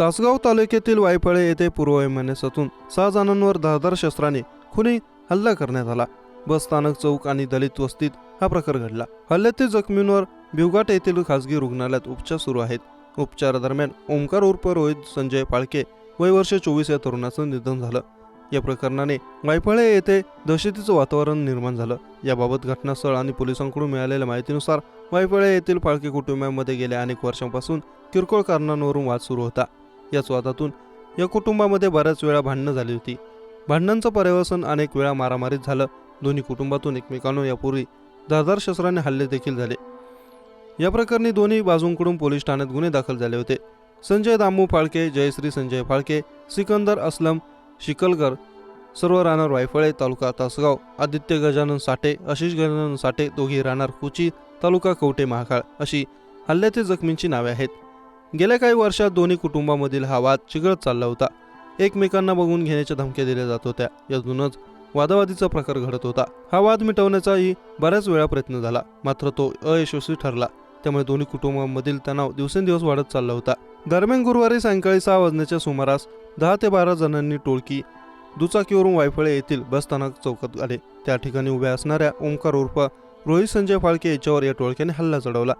तासगाव तालुक्यातील वायफळे येथे पूर्व वैमनस्यातून सहा जणांवर धारदार शस्त्राने खुनी हल्ला करण्यात आला. बस स्थानक चौक आणि दलित वस्तीत हा प्रकार घडला. हल्ल्यातील जखमींवर भिवघाट येथील खासगी रुग्णालयात उपचार सुरू आहेत. उपचारादरम्यान ओंकार उर्फ रोहित संजय पाळके वय वर्ष चोवीस या तरुणाचं निधन झालं. या प्रकरणाने वायफळे येथे दहशतीचं वातावरण निर्माण झालं. याबाबत घटनास्थळ आणि पोलिसांकडून मिळालेल्या माहितीनुसार वायफळे येथील पाळके कुटुंबामध्ये गेल्या अनेक वर्षांपासून किरकोळ कारणांवरून वाद सुरू होता. याच वादातून या कुटुंबामध्ये बऱ्याच वेळा भांडणं झाली होती. भांडणांचं पर्यवसन अनेक वेळा मारामारीत झालं. दोन्ही कुटुंबातून एकमेकांवर यापूर्वी धारदार शस्त्राने हल्ले देखील झाले. या प्रकरणी दोन्ही बाजूंकडून पोलीस ठाण्यात गुन्हे दाखल झाले होते. संजय दामू फाळके जयश्री संजय फाळके सिकंदर असलम शिकलगर सर्व राहणार वायफळे तालुका तासगाव आदित्य गजानन साठे आशिष गजानन साठे दोघी राहणार कुची तालुका कवटे महाकाळ अशी हल्ल्यातील जखमींची नावे आहेत. गेल्या काही वर्षात दोन्ही कुटुंबामधील हा वाद चिघळत चालला होता. एकमेकांना बघून घेण्याच्या धमक्या दिल्या जात होत्या. यातूनच वादावादीचा प्रकार घडत होता. हा वाद मिटवण्याचाही बऱ्याच वेळा प्रयत्न झाला. मात्र तो अयशस्वी ठरला. त्यामुळे दोन्ही कुटुंबांमधील तणाव दिवसेंदिवस वाढत चालला होता. दरम्यान गुरुवारी सायंकाळी सहा वाजण्याच्या सुमारास दहा ते बारा जणांनी टोळकी दुचाकीवरून वायफळे येथील बसस्थानक चौकात आले. त्या ठिकाणी उभ्या असणाऱ्या ओंकार उर्फ रोहित संजय फाळके याच्यावर या टोळक्याने हल्ला चढवला.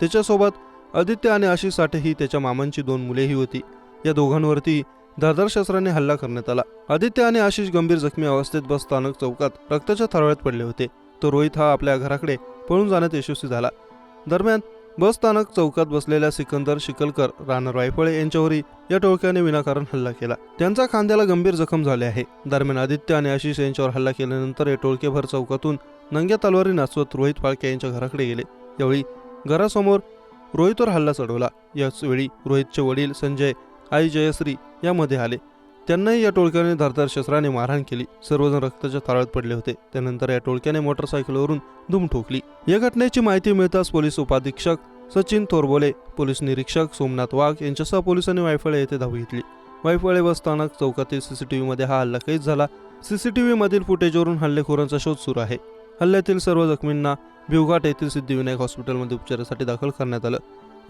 त्याच्यासोबत आदित्य आणि आशिष साठे ही त्याच्या मामांची दोन मुलेही होती. या दोघांवरती धारदार शस्त्राने हल्ला करण्यात आला. आदित्य आणि आशिष गंभीर जखमी अवस्थेत बस स्थानक चौकात रक्ताच्या थरळ्यात पडले होते. तो रोहित हा आपल्या घराकडे पळून जाण्यात यशस्वी झाला. दरम्यान बस स्थानक चौकात बसलेल्या सिकंदर शिकलकर राणा रायफळे यांच्यावरही या टोळक्याने विनाकारण हल्ला केला. त्यांचा खांद्याला गंभीर जखम झाले आहे. दरम्यान आदित्य आणि आशिष यांच्यावर हल्ला केल्यानंतर हे टोळकेभर चौकातून नंग्या तलवारी नाचवत रोहित फाळके यांच्या घराकडे गेले. यावेळी घरासमोर रोहितवर हल्ला चढवला. याचवेळी रोहितचे वडील संजय आई जयश्री यामध्ये आले. त्यांनाही या टोळक्याने धारदार शस्त्राने मारहाण केली. सर्वजण रक्ताच्या थाळ्यात पडले होते. त्यानंतर या टोळक्याने मोटरसायकलवरून धूम ठोकली. या घटनेची माहिती मिळताच पोलीस उपाधीक्षक सचिन थोरबोले पोलीस निरीक्षक सोमनाथ वाघ यांच्यासह पोलिसांनी वायफळे येथे धाव घेतली. वायफळे बस स्थानक चौकातील सीसीटीव्हीमध्ये हा हल्ला कैद झाला. सीसीटीव्हीमधील फुटेजवरून हल्लेखोरांचा शोध सुरू आहे. हल्ल्यातील सर्व जखमींना भिवघाट येथील सिद्धिविनायक हॉस्पिटलमध्ये उपचारासाठी दाखल करण्यात आलं.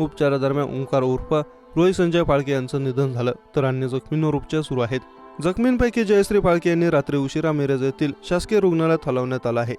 उपचारादरम्यान ओंकार उर्फ रोहित संजय फाळके यांचं निधन झालं. तर अन्य जखमींवर उपचार सुरू आहेत. जखमींपैकी जयश्री फाळके यांनी रात्री उशिरा मिरज येथील शासकीय रुग्णालयात हलवण्यात आलं आहे.